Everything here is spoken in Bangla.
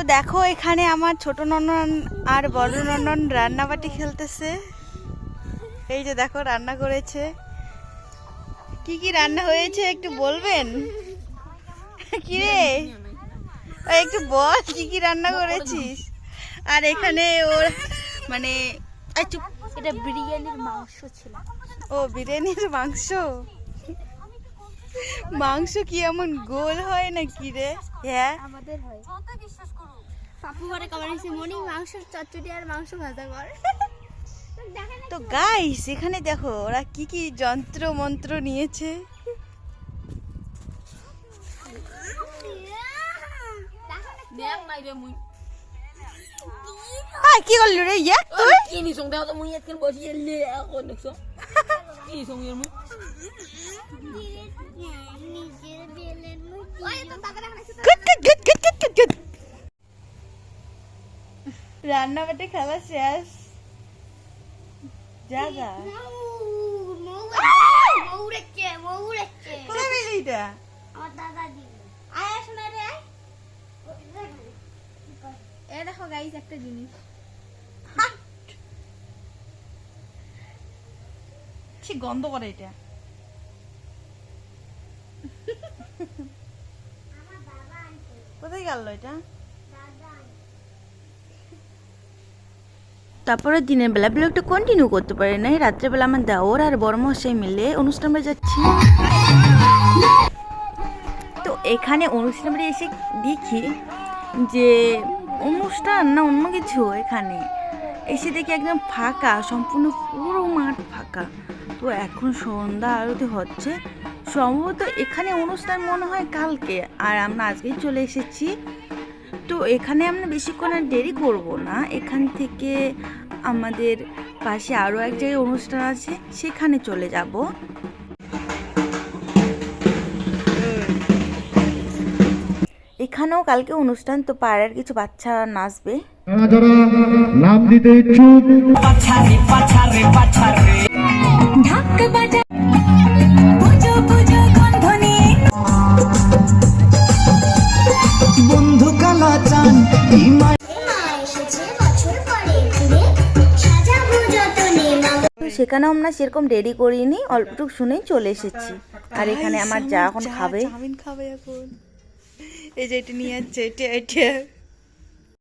তো দেখো এখানে আমার ছোট ননন আর বড় ননন রান্নাবাটি খেলতেছে। এই যে দেখো রান্না করেছে। কি কি রান্না হয়েছে একটু বলবেন? কি রে একটু বল কি কি রান্না করেছিস? আর এখানে ওর মানে চুপ এটা বিরিয়ানির মাংস ছিল। ও বিরিয়ানির মাংস? মাংস কি এমন গোল হয় নাকি রে? হ্যাঁ? আমাদের হয়। পাপু ঘরে খাবার এসে মনি মাংস চচ্চড়ি আর মাংস ভাজা কর। তো গাইস এখানে দেখো ওরা কি কি যন্ত্র মন্ত্র নিয়েছে। কি করলি রে? ইয়া তুই? song daw mo yat kan bosi le ako nagso. Ini song yun mo. গুড রান্না বাটে খেলা শেষ। যা যা। এ দেখো গাইস একটা জিনিস। ছি, গন্ধ করে এটা। কোথায় গেল এটা? তারপরে দিনের বেলা ব্লগটা কন্টিনিউ করতে পারে নাই। রাত্রেবেলা আমার দেওর আর বড় মশাই মিলে অনুষ্ঠান যাচ্ছি। তো এখানে অনুষ্ঠান বাড়ি এসে দেখি যে অনুষ্ঠান না অন্য কিছু এখানে? এসে দেখি একদম ফাঁকা, সম্পূর্ণ পুরো মাঠ ফাঁকা। তো এখন সন্ধ্যা আরতি হচ্ছে। সম্ভবত এখানে অনুষ্ঠান মনে হয় কালকে, আর আমরা আজকেই চলে এসেছি। তো এখানে আমরা বেশিক্ষণ আর দেরি করব না। এখান থেকে আমাদের পাশে আরও এক জায়গায় অনুষ্ঠান আছে সেখানে চলে যাব। এখানেও কালকে অনুষ্ঠান তো পাড়ার কিছু বাচ্চা নাচবে। যারা নাম দিতে ইচ্ছুক। বন্ধু কালা চান সেখানেও আমরা সেরকম দেরি করিনি অল্পটুক শুনেই চলে এসেছি। আর এখানে আমার যা এখন খাবে। খাবে এখন। এই যে এটা নিয়ে যাচ্ছে এটা এটা